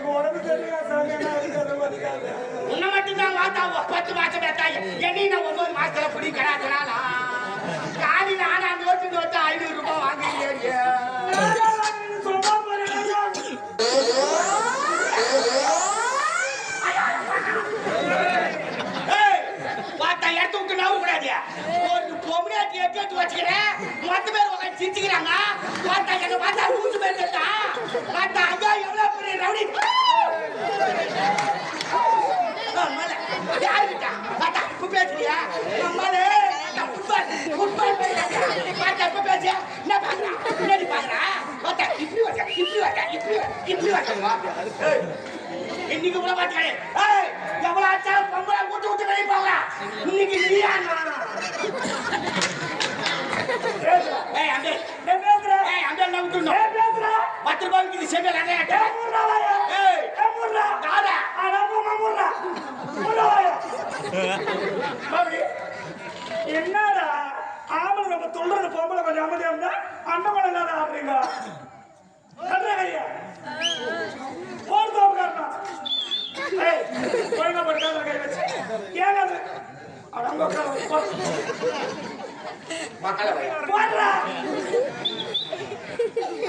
எனக்கு உடம்பு தெரியல சாமி உன்னை மட்டும் தான் வாத்தா பத்து மாசம் பேத்தாய் என்னை நான் ஒன்பது மாசத்துல புடி கிடாதுனால? காலையில் ஆனாம் நோட்டு நோட்டு ஐநூறு ரூபாய் வாங்குறீங்க எடுத்து விட்டு நான் கூடாது ஒரு பொம்மையாட்டி மொத்த பேர் சிரிச்சுக்கிறாங்க. இன்னைக்கு கூட. ஏய், எவ்வளவு ஆச்சாலும் பொம்பளை விட்டு விட்டு வெளிய போங்க. இன்னைக்கு நீயா? ஏய், அங்கே. ஏன் பேசுற ஏய், அங்கே எல்லாம் விட்டுடணும். ஏன் பேசுற பத்து ரூபாய்க்கு இது செங்கல் அங்கே என்னடா? ஆம்பளை நம்ம தொல்றது பொம்பளை கொஞ்சம் அமைதியா இருந்தா அண்ணமலை இல்லாத ஆடுறீங்க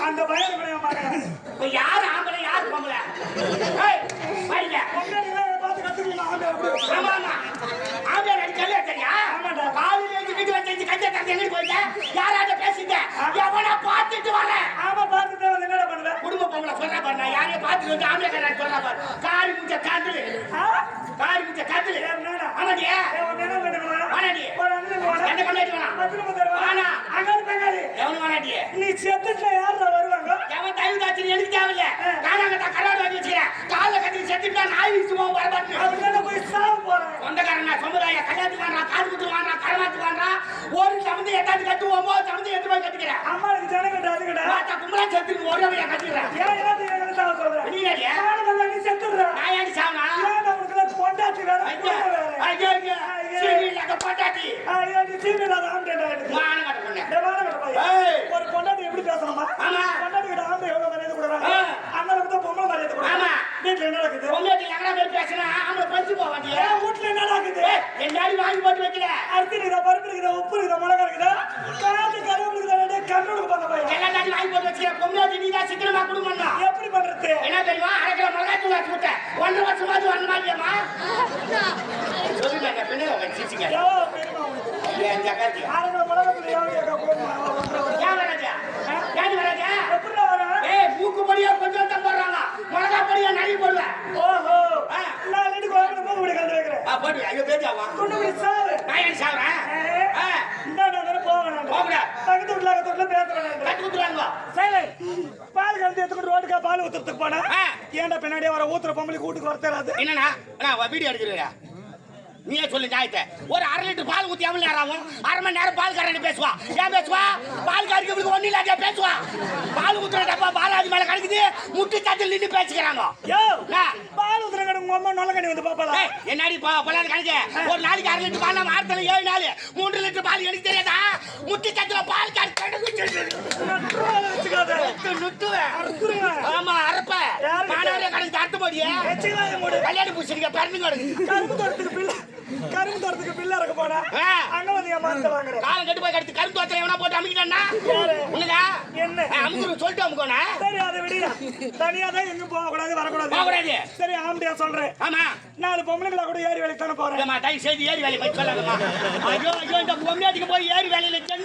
அந்த பயம் யாரு ஆம்பளை யாரு பொம்பளை காரி முச்ச. ஆ? காரி முச்ச காத்துலு. என்னடா ஆமாடி. ஏய், உன் என்ன தருவா. வாடா. அங்க தங்காளி எவனும் வேணாடி. நீ செத்துட்டு யாரா வருவாங்க? எவன் தயவு எனக்கு தேவையில்ல. காணாங்கட்டா கருவாடு வாங்கி வச்சுக்கிறேன். காலைல கட்டி செத்துட்டா நாய் வீசி போகும் வரமாட்டேன். அவங்க போய் சாவு போறேன் சொந்தக்காரனா சமுதாய கல்யாணத்துக்கு வாங்கா காது குத்து வாங்கா கரமாத்துக்கு வாங்கா ஒரு எட்டாந்து கட்டு ஒன்பது சமந்தை எட்டு போய் கட்டிக்கிறேன். அம்மாளுக்கு ஜனம் கட்ட அதுக்கடா பார்த்தா கும்பலா செத்துக்கு ஒரு வழியா கட்டிக்கிறேன். ஏன் ஏன் என்ன சாவ சொல்ற? நீ நீ செத்துடுற. நான் ஏன் சாவனா? பொண்டாட்டி வேற கட்ட கட்ட. ஏய். ஒரு பொண்டாட்டி எப்படி பேசணுமா? ஆமா. பொண்டாட்டி கிட்ட ஆம்பளை எவ்வளவு மரியாதை கொடுக்குறாங்க. அண்ணனுக்கு தான் பொம்பளை மரியாதை கொடுக்குறாங்க. ஆமா. வீட்டுல என்ன நடக்குது? பொண்ணாட்டி எங்கடா போய் பேசினா ஆம்பளை பஞ்சு போக மாட்டியா ஏன் வீட்டுல என்ன என்னாடி வாங்கி போட்டு வைக்கல அரிசி இருக்குதா பருப்பு இருக்குதா உப்பு இருக்குதா மிளகா இருக்குதா? காய்ச்சி கருவேப்பிலை இருக்குதா கண்ணுக்கு பண்ண பையன். எல்லா வாங்கி போட்டு வச்சுக்கிற பொண்ணாட்டி நீ தான் சிக்கனமா குடும்பம் தான் எப்படி பண்றது? என்ன தெரியுமா? அரைக்கிற மிளகாய் தூள் வச்சு விட்டேன் ஒன்றரை வருஷமாவது வரணுமா இல்லையாமா சொல்லுங்க உங்க சிரிச்சுங்க. உனக்கு. என் ஜக்காத்தி ஆளுங்க மிளகாத்தூள் எவ்வளவு கேட்க போகுது? ஏன் வராதா ஏன் வராதா எப்படிடா வரும்? ஏய் மூக்கு பொடியா கொஞ்சம் தான் போடுறாங்க மிளகா பொடியா நிறைய போடுவேன் ஓஹோ. ஆ. நான் வீட்டுக்கு வாங்கிட்டு போக முடியும் கலந்து வைக்கிறேன். ஆ போடு ஐயோ பேஜாவா கொண்டு போய் சாவு. நான் ஏன் சாவறேன் ஆ இந்தாண்டா, அந்தாண்ட போக வேணாம். போகக்கூடாது. பக்கத்து வீட்டுல, அக்கத்து வீட்டுல பேச சரி. பால் கலந்து எடுத்துக்கிட்டு ரோட்டுக்கா பால் ஊத்துறதுக்கு போனா. ஏன்டா பின்னாடியே வர ஊத்துற பொம்பளைக்கு வீட்டுக்கு வர தெரியாது அண்ணா வீடியோ எடுக்கிறீரா நீயே சொல்லு நியாயத்தை. ஒரு அரை லிட்டர் பால் ஊத்தி எவ்வளவு நேரம் ஆகும்? அரை மணி நேரம் பால் கரண்டி பேசுவா. ஏன் பேசுவா? பால் காரிக்கு ஒண்ணு இல்லாத பேசுவா. பால் ஊத்துற டப்பா பாலாஜி மேல கலக்குது முட்டி தட்டில் நின்று பேசிக்கிறாங்க. பால் ஊத்துற கடை உங்க அம்மா நொல்ல கண்ணி வந்து பாப்பாளா? என்னடி பா பொல்லாத கணக்கு? ஒரு நாளைக்கு அரை லிட்டர் பால் நம்ம ஏழு நாள். மூன்று லிட்டர் பால் எனக்கு தெரியாதா? முட்டி தட்டில பால் வச்சுக்காத. நுட்டுவேன். ஆமா அரைப்ப? மாணவரே கணக்கு தட்டு போடியே. கல்யாணம் பூசணிக்க பிறந்து கிடக்கு கரும்பு தோட்டத்துக்கு பிள்ளை இறக்க போனா. அங்க வந்து என் மரத்தை வாங்குறேன் காலம் கட்டு போய் கடுத்து கரும்பு தோத்திரம் எவனா போட்டு? உனக்கா? என்ன? அமுக்கு சொல்லிட்டு அமுக்கோனா சரி அதை விடியா தனியா தான் எங்கேயும் போக கூடாது வரக்கூடாது. போகக்கூடாது. சரி ஆம்படியா சொல்றேன். ஆமா. நாலு பொம்பளைங்களா கூட ஏறி வேலைக்கு தானே போறேன். தயவு செய்து ஏறி வேலையை போய் சொல்லாதம்மா ஐயோ ஐயோ இந்த பொம்மையாட்டிக்கு போய் ஏறி வேலையில